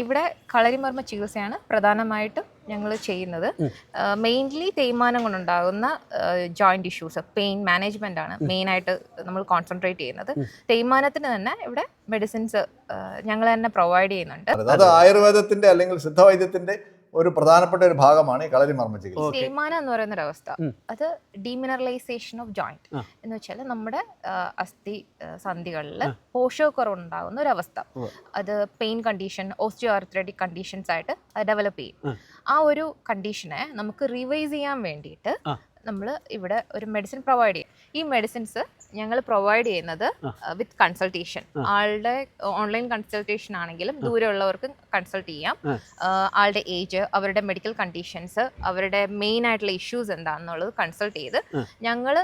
ഇവിടെ കളരിമർമ്മ ചികിത്സയാണ് പ്രധാനമായിട്ടും ഞങ്ങൾ ചെയ്യുന്നത്. മെയിൻലി തേയ്മാനം കൊണ്ടുണ്ടാകുന്ന ജോയിന്റ് ഇഷ്യൂസ് പെയിൻ മാനേജ്മെന്റ് ആണ് മെയിനായിട്ട് നമ്മൾ കോൺസെൻട്രേറ്റ് ചെയ്യുന്നത്. തേയ്മാനത്തിന് തന്നെ ഇവിടെ മെഡിസിൻസ് ഞങ്ങൾ തന്നെ പ്രൊവൈഡ് ചെയ്യുന്നുണ്ട്. അത് ആയുർവേദത്തിന്റെ അല്ലെങ്കിൽ സിദ്ധവൈദ്യത്തിന്റെ ഒരു പ്രധാനപ്പെട്ട ഒരു ഭാഗമാണ് ഈ കളരി മർമ്മ ചികിത്സ. തേയ്മാന എന്ന് പറയുന്ന ഒരു അവസ്ഥ അത് ഡീമിനറലൈസേഷൻ ഓഫ് ജോയിന്റ് എന്ന് വെച്ചാൽ നമ്മുടെ അസ്ഥി സന്ധികളിൽ പോഷകക്കുറവുണ്ടാകുന്ന ഒരു അവസ്ഥ അത് പെയിൻ കണ്ടീഷൻ ഓസ്റ്റിയോആർത്രറ്റിക് കണ്ടീഷൻസ് ആയിട്ട് ഡെവലപ്പ് ചെയ്യും. ആ. ഒരു കണ്ടീഷനെ നമുക്ക് റിവൈസ് ചെയ്യാൻ വേണ്ടിയിട്ട് നമ്മൾ ഇവിടെ ഒരു മെഡിസിൻ പ്രൊവൈഡ് ചെയ്യും. ഈ മെഡിസിൻസ് ഞങ്ങൾ പ്രൊവൈഡ് ചെയ്യുന്നത് വിത്ത് കൺസൾട്ടേഷൻ ആളുടെ ഓൺലൈൻ കൺസൾട്ടേഷൻ ആണെങ്കിലും ദൂരെയുള്ളവർക്ക് കൺസൾട്ട് ചെയ്യാം. ആളുടെ ഏജ് അവരുടെ മെഡിക്കൽ കണ്ടീഷൻസ് അവരുടെ മെയിൻ ആയിട്ടുള്ള ഇഷ്യൂസ് എന്താണെന്നുള്ളത് കൺസൾട്ട് ചെയ്ത് ഞങ്ങൾ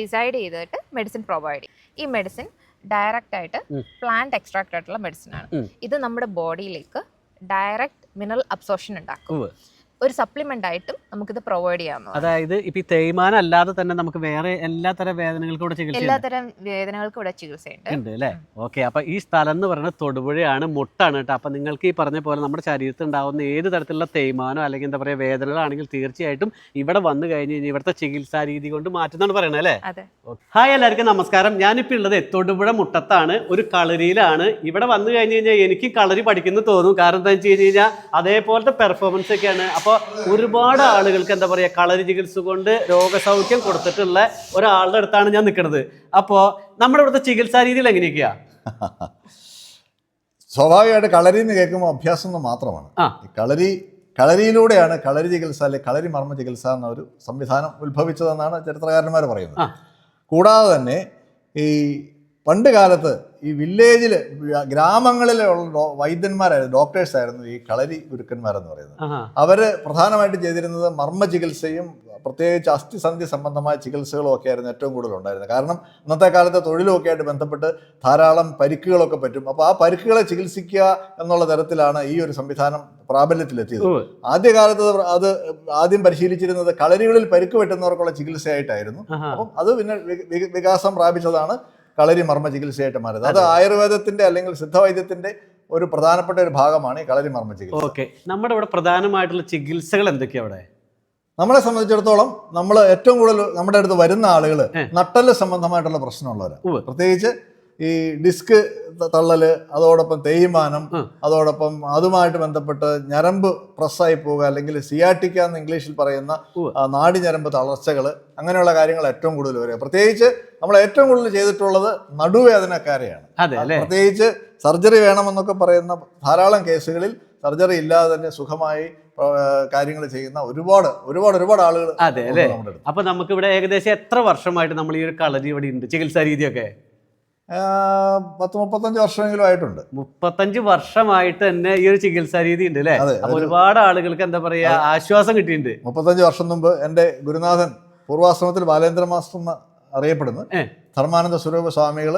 ഡിസൈഡ് ചെയ്തിട്ട് മെഡിസിൻ പ്രൊവൈഡ് ചെയ്യും. ഈ മെഡിസിൻ ഡയറക്റ്റ് ആയിട്ട് പ്ലാന്റ് എക്സ്ട്രാക്റ്റ് ആയിട്ടുള്ള മെഡിസിൻ ആണ്. ഇത് നമ്മുടെ ബോഡിയിലേക്ക് ഡയറക്റ്റ് മിനറൽ അബ്സോർഷൻ ഉണ്ടാക്കും. ഒരു സപ്ലിമെന്റ് ആയിട്ടും നമുക്കിത് പ്രൊവൈഡ് ചെയ്യാം അതായത് ഇപ്പൊ തേയ്മാനം അല്ലാതെ തന്നെ നമുക്ക് വേറെ എല്ലാ തരം വേദനകൾക്കും ഇവിടെ ചികിത്സ എല്ലാത്തരം വേദനകൾക്കും ഇവിടെ ചികിത്സയുണ്ട്. ഉണ്ട് അല്ലേ? ഓക്കെ അപ്പൊ ഈ സ്ഥലം എന്ന് പറയുന്നത് തൊടുപുഴയാണ് മുട്ടാണ് കേട്ടോ. അപ്പൊ നിങ്ങൾക്ക് ഈ പറഞ്ഞ പോലെ നമ്മുടെ ശരീരത്തിൽ ഉണ്ടാവുന്ന ഏത് തരത്തിലുള്ള തേയ്മാനോ അല്ലെങ്കിൽ എന്താ പറയുക വേദനകളാണെങ്കിൽ തീർച്ചയായിട്ടും ഇവിടെ വന്നു കഴിഞ്ഞ് കഴിഞ്ഞാൽ ഇവിടുത്തെ ചികിത്സാ രീതി കൊണ്ട് മാറ്റുന്നതാണ് പറയണത് അല്ലേ? അതെ. ഹായ് എല്ലാവർക്കും നമസ്കാരം. ഞാനിപ്പോൾ ഉള്ളത് തൊടുപുഴ മുട്ടത്താണ്. ഒരു കളരിയിലാണ്. ഇവിടെ വന്നു കഴിഞ്ഞു കഴിഞ്ഞാൽ എനിക്ക് കളരി പഠിക്കുന്നു തോന്നും. കാരണം എന്താ വെച്ച് കഴിഞ്ഞ് കഴിഞ്ഞാൽ അതേപോലത്തെ പെർഫോമൻസ് ഒക്കെയാണ്. അപ്പോൾ ഒരുപാട് ആളുകൾക്ക് എന്താ പറയുക കളരി ചികിത്സ കൊണ്ട് രോഗസൗഖ്യം കൊടുത്തിട്ടുള്ള ഒരാളുടെ അടുത്താണ് ഞാൻ നിൽക്കുന്നത്. അപ്പോൾ നമ്മുടെ ഇവിടുത്തെ ചികിത്സാ രീതിയിൽ എങ്ങനെയൊക്കെയാ? സ്വാഭാവികമായിട്ട് കളരി എന്ന് കേൾക്കുമ്പോൾ അഭ്യാസം എന്ന് മാത്രമാണ് കളരി കളരിയിലൂടെയാണ് കളരി ചികിത്സ അല്ലെങ്കിൽ കളരി മർമ്മ ചികിത്സ എന്ന ഒരു സംവിധാനം ഉത്ഭവിച്ചതെന്നാണ് ചരിത്രകാരന്മാർ പറയുന്നത്. കൂടാതെ തന്നെ ഈ പണ്ട് കാലത്ത് ഈ വില്ലേജിൽ ഗ്രാമങ്ങളിലെ ഉള്ള ഡോ- വൈദ്യന്മാരായിരുന്നു ഡോക്ടേഴ്സ് ആയിരുന്നു ഈ കളരി ഗുരുക്കന്മാരെന്ന് പറയുന്നത്. അവർ പ്രധാനമായിട്ട് ചെയ്തിരുന്നത് മർമ്മ ചികിത്സയും പ്രത്യേകിച്ച് അസ്ഥിസന്ധി സംബന്ധമായ ചികിത്സകളും ഒക്കെ ആയിരുന്നു ഏറ്റവും കൂടുതൽ ഉണ്ടായിരുന്നത് കാരണം ഇന്നത്തെ കാലത്തെ തൊഴിലുമൊക്കെ ആയിട്ട് ബന്ധപ്പെട്ട് ധാരാളം പരിക്കുകളൊക്കെ പറ്റും. അപ്പോൾ ആ പരിക്കുകളെ ചികിത്സിക്കുക എന്നുള്ള തരത്തിലാണ് ഈ ഒരു സംവിധാനം പ്രാബല്യത്തിലെത്തിയത്. ആദ്യകാലത്ത് അത് ആദ്യം പരിശീലിച്ചിരുന്നത് കളരികളിൽ പരിക്ക് പറ്റുന്നവർക്കുള്ള ചികിത്സയായിട്ടായിരുന്നു. അപ്പം അത് പിന്നെ വികാസം പ്രാപിച്ചതാണ്. കളരി മർമ്മ ചികിത്സയായിട്ട് മാറിയത്. അത് ആയുർവേദത്തിന്റെ അല്ലെങ്കിൽ സിദ്ധവൈദ്യത്തിന്റെ ഒരു പ്രധാനപ്പെട്ട ഒരു ഭാഗമാണ് ഈ കളരി മർമ്മ ചികിത്സ ഓക്കെ. നമ്മുടെ ഇവിടെ പ്രധാനമായിട്ടുള്ള ചികിത്സകൾ എന്തൊക്കെയാണ് അവിടെ? നമ്മളെ സംബന്ധിച്ചിടത്തോളം നമ്മൾ ഏറ്റവും കൂടുതൽ നമ്മുടെ അടുത്ത് വരുന്ന ആളുകൾ. നട്ടൽ സംബന്ധമായിട്ടുള്ള പ്രശ്നമുള്ളവരാണ് പ്രത്യേകിച്ച് ഈ ഡിസ്ക് തള്ളൽ അതോടൊപ്പം തേയ്മാനം. അതോടൊപ്പം അതുമായിട്ട് ബന്ധപ്പെട്ട് ഞരമ്പ് പ്രസ്സായി പോവുക അല്ലെങ്കിൽ സിയാട്ടിക്ക എന്ന് ഇംഗ്ലീഷിൽ പറയുന്ന നാടി ഞരമ്പ് തളർച്ചകൾ അങ്ങനെയുള്ള കാര്യങ്ങൾ ഏറ്റവും കൂടുതൽ വരിക. പ്രത്യേകിച്ച് നമ്മൾ ഏറ്റവും കൂടുതൽ ചെയ്തിട്ടുള്ളത് നടുവേദനക്കാരെയാണ്. പ്രത്യേകിച്ച് സർജറി വേണമെന്നൊക്കെ പറയുന്ന ധാരാളം കേസുകളിൽ സർജറി ഇല്ലാതെ തന്നെ സുഖമായി കാര്യങ്ങൾ ചെയ്യുന്ന ഒരുപാട് ഒരുപാട് ഒരുപാട് ആളുകൾ അതെ അല്ലേ? അപ്പൊ നമുക്ക് ഇവിടെ ഏകദേശം എത്ര വർഷമായിട്ട് നമ്മൾ ഈ ഒരു കളരി ഇവിടെ ഉണ്ട്? ചികിത്സാ രീതിയൊക്കെ? പത്ത് മുപ്പത്തഞ്ച് വർഷമെങ്കിലും ആയിട്ടുണ്ട്. മുപ്പത്തഞ്ച് വർഷമായിട്ട് തന്നെ ഈ ഒരു ചികിത്സാ രീതി ഉണ്ട് അല്ലേ ഒരുപാട് ആളുകൾക്ക് എന്താ പറയാ ആശ്വാസം കിട്ടിയിട്ടുണ്ട്. മുപ്പത്തഞ്ച് വർഷം മുമ്പ് എന്റെ ഗുരുനാഥൻ പൂർവാശ്രമത്തിൽ ബാലേന്ദ്ര മാസ്റ്റർ എന്ന് അറിയപ്പെടുന്നു. ധർമാനന്ദ സ്വരൂപ സ്വാമികൾ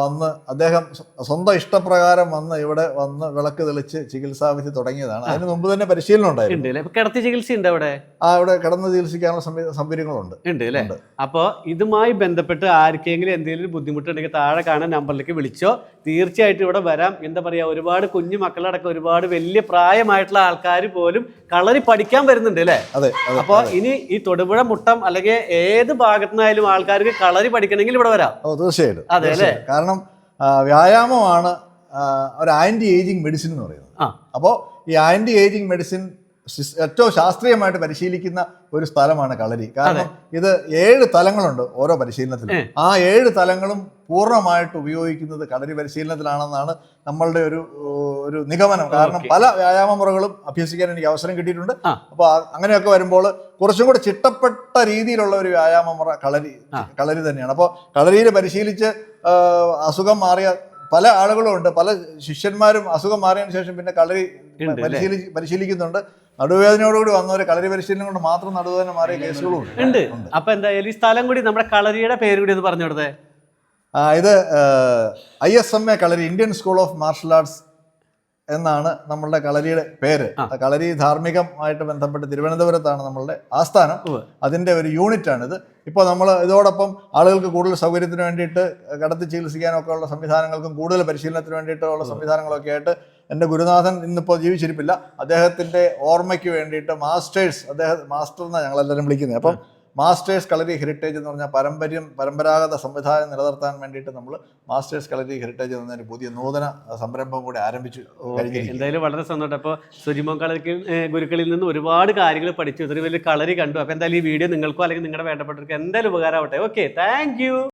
വന്ന് അദ്ദേഹം സ്വന്തം ഇഷ്ടപ്രകാരം വന്ന് ഇവിടെ വന്ന് വിളക്ക് തെളിച്ച് ചികിത്സാവിധി തുടങ്ങിയതാണ്. അതിന് മുമ്പ് തന്നെ പരിശീലനം ഉണ്ടായിരുന്നു. കിടത്തി ചികിത്സ ഉണ്ട് അവിടെ? ആ ഇവിടെ കിടന്ന് ചികിത്സിക്കാനുള്ള സൗകര്യങ്ങളുണ്ട്. ഉണ്ട് അല്ലേ. അപ്പോൾ ഇതുമായി ബന്ധപ്പെട്ട് ആർക്കെങ്കിലും എന്തെങ്കിലും ബുദ്ധിമുട്ടുണ്ടെങ്കിൽ താഴെ കാണാൻ നമ്പറിലേക്ക് വിളിച്ചോ. തീർച്ചയായിട്ടും ഇവിടെ വരാം. എന്താ പറയാ ഒരുപാട് കുഞ്ഞു മക്കളടക്കം ഒരുപാട് വലിയ പ്രായമായിട്ടുള്ള ആൾക്കാർ പോലും കളരി പഠിക്കാൻ വരുന്നുണ്ട് അല്ലേ? അതെ അപ്പോൾ ഇനി ഈ തൊടുപുഴ മുട്ടം അല്ലെങ്കിൽ ഏത് ഭാഗത്തുനിന്നായാലും ആൾക്കാർക്ക് കളരി പഠിക്കണമെങ്കിൽ ഇവിടെ വരാം. തീർച്ചയായിട്ടും. അതെ അല്ലേ? തീർച്ചയായിട്ടും. കാരണം വ്യായാമമാണ് ഒരു ആന്റി ഏജിങ് മെഡിസിൻ എന്ന് പറയുന്നത്. അപ്പോൾ ഈ ആന്റി ഏജിങ് മെഡിസിൻ ഏറ്റവും ശാസ്ത്രീയമായിട്ട് പരിശീലിക്കുന്ന ഒരു സ്ഥലമാണ് കളരി. കാരണം ഇത് ഏഴ് തലങ്ങളുണ്ട് ഓരോ പരിശീലനത്തിലും. ആ ഏഴ് തലങ്ങളും പൂർണമായിട്ട് ഉപയോഗിക്കുന്നത് കളരി പരിശീലനത്തിലാണെന്നാണ് നമ്മളുടെ ഒരു ഒരു നിഗമനം. കാരണം പല വ്യായാമ മുറകളും അഭ്യസിക്കാൻ എനിക്ക് അവസരം കിട്ടിയിട്ടുണ്ട്. അപ്പോൾ അങ്ങനെയൊക്കെ വരുമ്പോൾ കുറച്ചും കൂടെ ചിട്ടപ്പെട്ട രീതിയിലുള്ള ഒരു വ്യായാമ മുറ കളരി കളരി തന്നെയാണ്. അപ്പോൾ കളരിയിൽ പരിശീലിച്ച് അസുഖം മാറിയ പല ആളുകളും ഉണ്ട്. പല ശിഷ്യന്മാരും അസുഖം മാറിയതിനു ശേഷം പിന്നെ കളരി? പരിശീലി പരിശീലിക്കുന്നുണ്ട്. നടുവേദനയോടുകൂടി വന്നവർ കളരി പരിശീലനം കൊണ്ട് മാത്രം നടുവേദന മാറിയ കേസുകളും ഉണ്ട്. അപ്പൊ എന്തായാലും ഈ സ്ഥലം കൂടി നമ്മുടെ കളരിയുടെ പേര് കൂടി ഒന്ന് പറഞ്ഞു കൊടുത്തേ. ഇത് I S M A Kalari Indian school of martial arts എന്നാണ് നമ്മളുടെ കളരിയുടെ പേര്. കളരി ധാർമ്മികമായിട്ട് ബന്ധപ്പെട്ട് തിരുവനന്തപുരത്താണ് നമ്മളുടെ ആസ്ഥാനം. അതിന്റെ ഒരു ഇത്. ഇപ്പോൾ നമ്മൾ ഇതോടൊപ്പം ആളുകൾക്ക് കൂടുതൽ സൗകര്യത്തിന് വേണ്ടിയിട്ട് കടത്തി ചികിത്സിക്കാനൊക്കെ ഉള്ള സംവിധാനങ്ങൾക്കും കൂടുതൽ പരിശീലനത്തിന് വേണ്ടിയിട്ടുള്ള സംവിധാനങ്ങളൊക്കെ ആയിട്ട് എന്റെ ഗുരുനാഥൻ ഇന്നിപ്പോൾ ജീവിച്ചിരിപ്പില്ല. അദ്ദേഹത്തിന്റെ ഓർമ്മയ്ക്ക് വേണ്ടിയിട്ട് മാസ്റ്റേഴ്സ് അദ്ദേഹം മാസ്റ്റർ എന്നാണ് ഞങ്ങളെല്ലാവരും വിളിക്കുന്നത്. അപ്പം മാസ്റ്റേഴ്സ് കളരി ഹെറിറ്റേജ് എന്ന് പറഞ്ഞാൽ പാരമ്പര്യം പരമ്പരാഗത സംവിധാനം നിലനിർത്താൻ വേണ്ടിയിട്ട് നമ്മൾ മാസ്റ്റേഴ്സ് കളരി ഹെറിറ്റേജ് എന്നൊരു പുതിയ നൂതന സംരംഭം കൂടി ആരംഭിച്ചു എന്തായാലും വളരെ സന്തോഷം. അപ്പോൾ സുജിമോൻ കളരി ഗുരുക്കളിൽ നിന്ന് ഒരുപാട് കാര്യങ്ങൾ പഠിച്ചു. ഇതൊരു വലിയ കളരി കണ്ടു. അപ്പോൾ എന്തായാലും ഈ വീഡിയോ നിങ്ങൾക്കോ അല്ലെങ്കിൽ നിങ്ങളുടെ വേണ്ടപ്പെട്ടവർക്ക് എന്തായാലും ഉപകാരമാവട്ടെ. ഓക്കെ. താങ്ക്